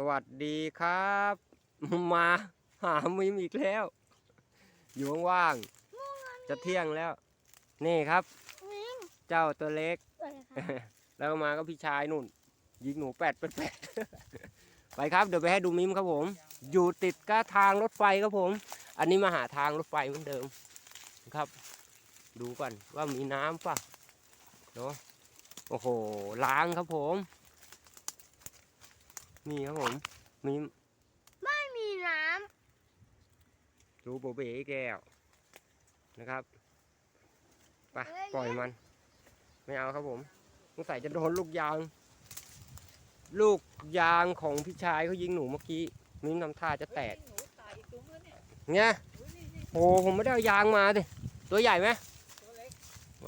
สวัสดีครับ มาหามิมอีกแล้ว อยู่ว่างๆจะเที่ยงแล้ว นี่ครับวิ่งเจ้าตัวเล็กไปค่ะแล้วมาก็พี่ชายนุ่น ยิงหนูแปดแปดแปดไปครับเดี๋ยวไปให้ดูมิมครับผม อยู่ติดกับทางรถไฟครับผม อันนี้มาหาทางรถไฟเหมือนเดิมนะครับ ดูก่อนว่ามีน้ำป่ะเนาะโอ้โหล้างครับผม นี่ครับผมมิมไม่มีน้ดูโบเบ๋แก้วนะครับไปปล่อยมัน ไม่เอาครับผมสงสัยจะโดนลูกยาง ลูกยางของพี่ชายเขายิงหนูเมื่อกี้มิ้นทำท่าจะแตกหนูตายอีกตัวนึงเนี่ยเนี่ยเฮ้ยนี่นี่โอ้ผมไม่ได้เอายางมาสิตัวใหญ่ไหมตัวเล็ก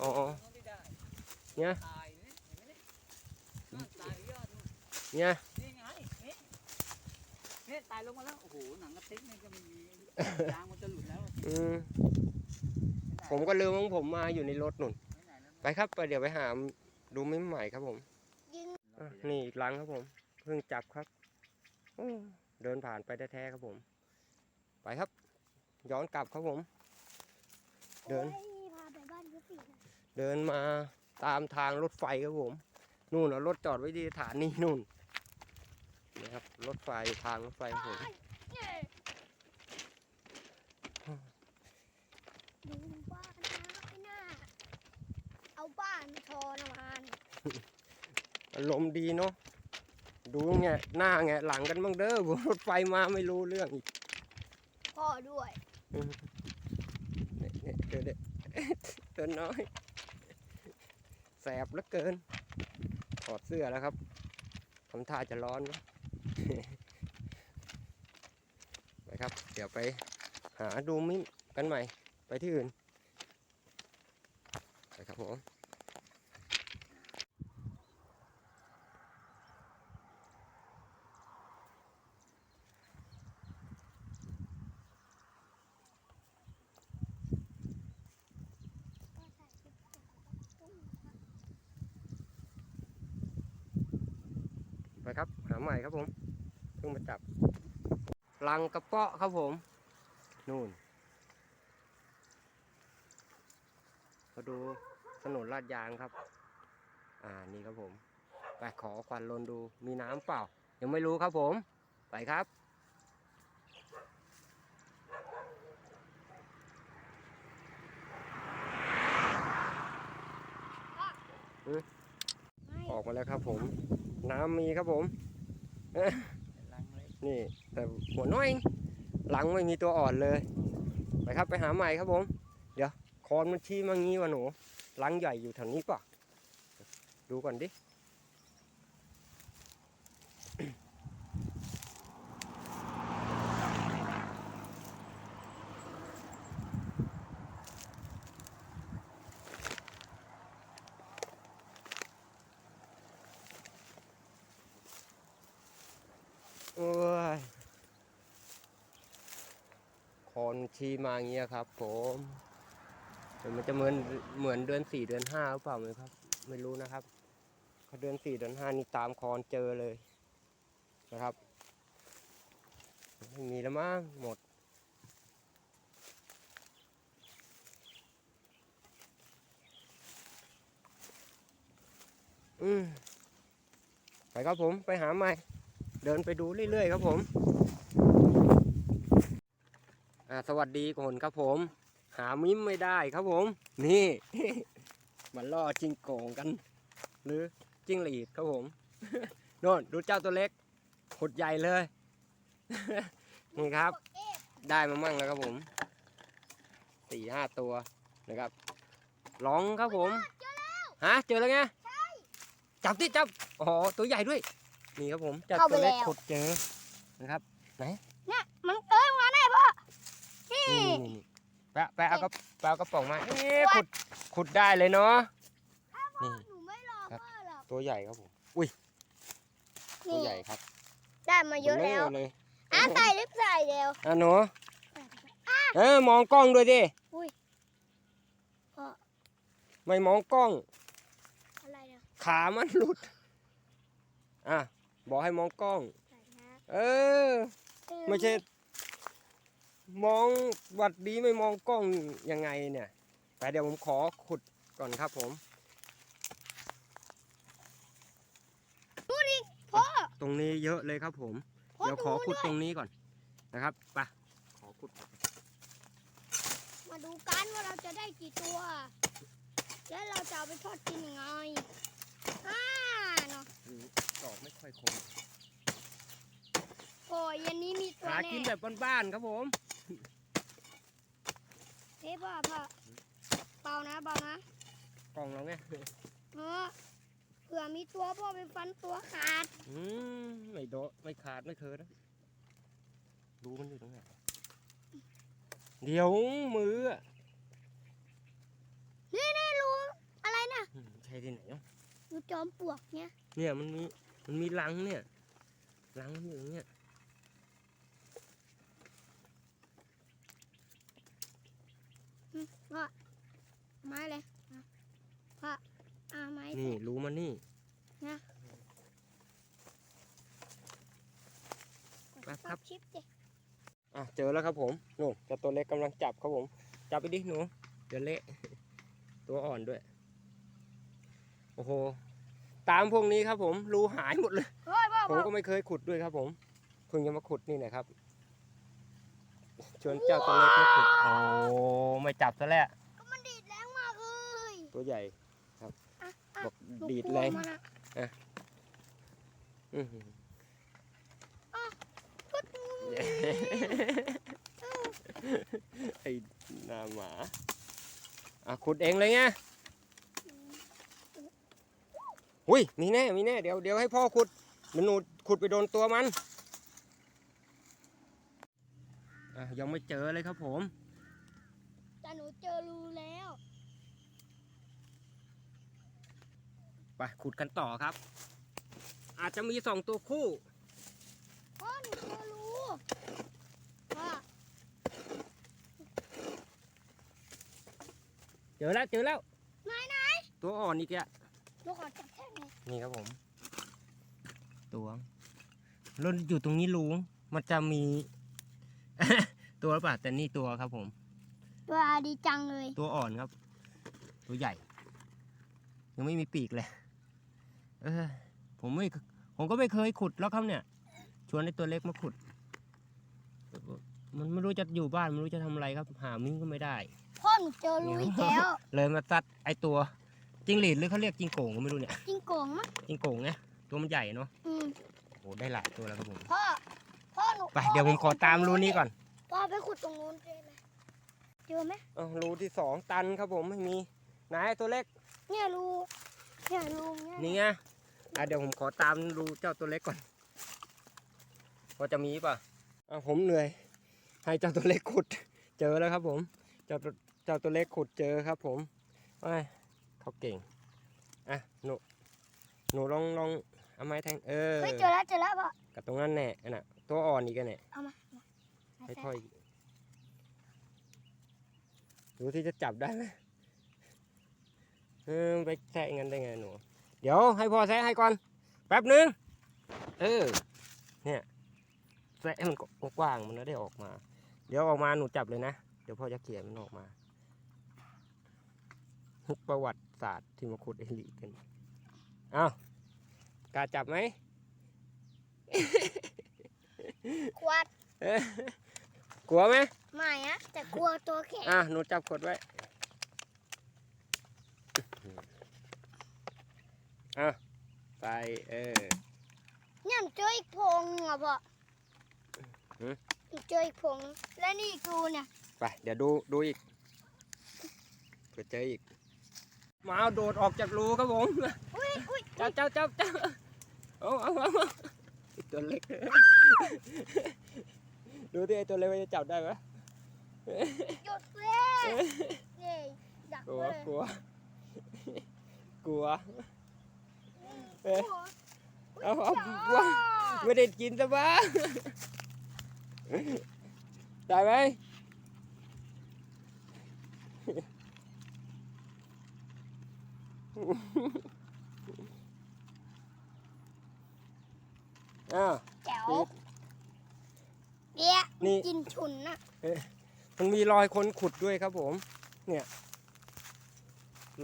อ๋อตัวไม่ได้เนี่ยตายเนี่ย เนี่ยตายลงมาแล้ว โอ้โห หนังกระติกนี่ก็ไม่มียางมันจะหลุดแล้วอืมผมก็ลืมของผมมาอยู่ในรถนุ่นไปไหนแล้วไปครับไปเดี๋ยวไปหาดูมิ้มใหม่ครับผมอะนี่อีกลังครับผมเพิ่งจับครับเดินผ่านไปแท้ๆครับผม ไปครับ ย้อนกลับครับผม เดิน โอ้ยพาไปบ้านยุตินะเดินมาตามทางรถไฟครับผม นู่นเอารถจอดไว้ที่สถานีนู่น นะครับ รถไฟทางรถไฟครับผมเย้ดูบ้านนะไอ้หน้าเอาบ้านทรมานอารมณ์ดีเนาะดูไงหน้าไงหลังกันบ้างเด้อรถไฟมาไม่รู้เรื่องอีกพ่อด้วยเนี่ยเนี่ยเดี๋ยวเดี๋ยวตัวน้อย แสบเหลือเกินถอดเสื้อแล้วครับทำท่าจะร้อนนะ ไปครับ เดี๋ยวไปหาดูมิ้นกันใหม่ไปที่อื่นไปครับผมไปครับ ใหม่ครับผมเพิ่งมาจับลังกระเปาะครับผม นู่นมาดูถนนลาดยางครับ อ่านี่ครับผมไปขอควันลนดูมีน้ำเปล่า ยังไม่รู้ครับผม ไปครับออกมาแล้วครับผม น้ำมีครับผม นี่แต่หัวน้อย หลังไม่มีตัวอ่อนเลย ไปครับไปหาใหม่ครับผม เดี๋ยวคอนมันชี้มางี้วะหนูหลังใหญ่อยู่แถวนี้ป่ะ ดูก่อนดิ โอ้ยคอน ชีมาอย่างเงี้ยครับ ผมมันจะเหมือนเหมือนเดือนสี่เดือนห้าหรือเปล่าไหมครับ ไม่รู้นะครับเขาเดือนสี่เดือนห้านี่ตามคอนเจอเลยนะครับไม่มีแล้วมั้งหมดอืมไปครับผมไปหาใหม่ เดินไปดูเรื่อยๆครับผม สวัสดีคนครับผม หามิ้มไม่ได้ครับผม นี่มันล่อจิงโก่งกัน หรือจิ้งหรีดครับผมโน่นดูเจ้าตัวเล็กขุดใหญ่เลยนี่ครับเอ๊ะได้มามั่งแล้วครับผมสี่ห้าตัวนะครับร้องครับผมฮะเจอแล้วไงจับที่จับอ๋อตัวใหญ่ด้วย นี่ครับผมจับตัวเล็กขุดเจอนะครับเนี่ยมันเอ้ยมาได้พ่อ นี่นี่นี่นี่แปะแปะเอากระแปะเอากระป๋องมาเอ๊ะขุดขุดได้เลยเนาะนี่หนูไม่รอครับพ่อหรอกตัวใหญ่ครับผมอุ้ยตัวนี่ใหญ่ครับได้มาเยอะแล้วบเลยอะใส่ลิปใส่เร็ว อะหนูเออมองกล้องด้วยดิอุ้ยพ่อ ไม่มองกล้อง อะไรเนี่ยขามันหลุด อะ บอกให้มองกล้อง ใส่นะเออ ไม่ใช่ มองหวัดดีไม่มองกล้องยังไงเนี่ย แต่เดี๋ยวผมขอขุดก่อนครับผมพ่อ ตรงนี้เยอะเลยครับผม พ่อเดี๋ยวขอดูขุดด้วย ตรงนี้ก่อนนะครับไปะขอขุด มาดูกันว่าเราจะได้กี่ตัว แล้วเราจะเอาไปทอดกินยังไงอ่าเนาะดอกไม่ค่อยคมโอ้ยยันนี้มีตัวหาแน่กินแบบบ้านๆครับผม เฮ้ยพ่อพ่อเบานะเบานะกล่องเราไงเออเผื่อมีตัวพ่อไปฟันตัวขาด อืมไม่โดะไม่ขาดไม่เคยนะรู้มันอยู่ตรงไหนเดี๋ยวมืออะนี่นี่รู้อะไรนะอืมใช่ที่ไหนเนาะรู้จอมปลวกเนี่ยเนี่ยมันมีมันมีรังเนี่ยรังมันอยู่ตรงเนี้ย อืมพ่อไม้เลยอะพ่ออ่าไม้ นี่รู้มันนี่ ครับครับ ชิปดิ อะเจอแล้วครับผมนู่นเจ้าตัวเล็กกำลังจับครับผม จับไปดิหนูเดี๋ยวเละตัวอ่อนด้วย โอ้โห ตามพวกนี้ครับผม รูหายหมดเลยเฮ้ยพ่อผมพ่อก็ไม่เคยขุดด้วยครับผม เพิ่งจะมาขุดนี่นะครับ ชวนเจ้าตัวเล็กมาขุด โอ้ไม่จับซะแล้วก็มันดีดแรงมากเลยตัวใหญ่ครับอะอะบอกหนูดีดกลัวแรงมันอะอื้อหือก็ดู ไอ้หน้าหมาอะขุดเองเลยไงหุยมีแน่มีแน่เดี๋ยวเดี๋ยวให้พ่อขุดมันหนูขุดไปโดนตัวมันอะยังไม่เจอเลยครับผมแต่หนูเจอรูแล้วไปขุดกันต่อครับ อาจจะมีสองตัวคู่ พ่อหนูเจอรูพ่อ เจอแล้วเจอแล้วไหนไหนตัวอ่อนอีกอะหนูขอจับแค่ไหนนี่ครับผมตัวแล้วอยู่ตรงนี้ลุงมันจะมี ตัวหรือเปล่าแต่นี่ตัวครับผม ตัวดีจังเลย ตัวอ่อนครับ ตัวใหญ่ ยังไม่มีปีกเลย เออผมไม่ ผมก็ไม่เคยขุดแล้วครับเนี่ย ชวนไอ้ตัวเล็กมาขุด มันไม่รู้จะอยู่บ้านไม่รู้จะทำอะไรครับ หามิ้งก็ไม่ได้ พ่อหนูเจอรูอีกแล้วเลยมาตัดไอ้ตัวจิงหรีดหรือเขาเรียกจิงโก่งก็ไม่รู้เนี่ยจิงโกงมั้งจิงโก่งเนี่ยตัวมันใหญ่เนาะอืมโอ้ได้หลายตัวแล้วครับผมพ่อพ่อหนูไปเดี๋ยวผมขอตามรูนี้ก่อนพ่อไปขุดตรงนู้นเจอไหมเจอไหมเอารูที่สองตันครับผมไม่มีไหนตัวเล็กเนี่ยรูเนี่ยรูเนี่ยนี่ไงอะเดี๋ยวผมขอตามรูเจ้าตัวเล็กก่อนพอจะมีป่ะอะผมเหนื่อย ให้เจ้าตัวเล็กขุดเจอแล้วครับผม เจ้าตัวเจ้าตัวเล็กขุดเจอครับผมไปเขาเก่ง อะหนูหนูลองลองเอาไม้แทงเออเฮ้ยเจอแล้วเจอแล้วพ่อกับตรงนั้นแน่น่ะ ตัวอ่อนอีกอันเนี่ยเอามามาค่อยๆดูที่จะจับได้ไหมเออไปแทะงั้นได้ไงหนู เดี๋ยวให้พ่อแทะให้ก่อนแป๊บหนึง เออ เนี่ยแทะให้มันกว้างๆมันแล้วได้ออกมา เดี๋ยวออกมาหนูจับเลยนะ เดี๋ยวพ่อจะเขียนมันออกมาฮุกประวัติศาสตร์ที่มาขุดไอหลีกัน เอากล้าจับไหมขวดเอ๊ะกลัวไหมไม่อะแต่กลัวตัวแข็งอะหนูจับขวดไว้อะไปเออเนี่ยหนูเจออีกโพรงหนึ่งอะพ่อหือหนู เจออีกโพรงนึงและนี่อีกรูเนี่ยไปเดี๋ยวดูดูอีกเผื่อเจออีกหมาเอาโดดออกจากรูครับผมอุ้ยอุ้ยจับจับจับจับเอาเอาเอาเอาตัวเล็ก ดูที่ไอตัวเล็กมันจะจับได้ไหมหยุดเลยนี่ดักกลัวไว้เลยกลัว กลัวโอ้โหเอาเอาจ้ากลัวไม่ได้กินซะบ้าง ได้ไหมอ้าวแจ๋วปิดเอ๊ะนี่กินฉุนน่ะมันมีรอยคนขุดด้วยครับผม เนี่ย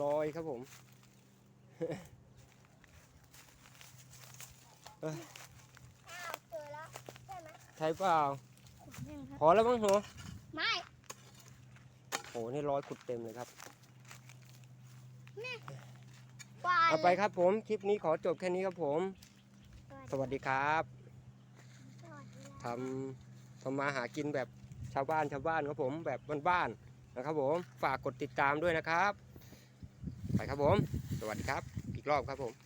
รอยครับผมอ้าวเจอแล้วใช่ไหม ใช่เปล่า ขุดแม่งครับพอแล้วมั้งหัวไม่โหนี่รอยขุดเต็มเลยครับวานเอาไปครับผม คลิปนี้ขอจบแค่นี้ครับผมสวัสดีครับสวัสดีครับทำทำมาหากินแบบชาวบ้านชาวบ้านครับผมแบบบ้านๆนะครับผม ฝากกดติดตามด้วยนะครับ ไปครับผม สวัสดีครับ อีกรอบครับผม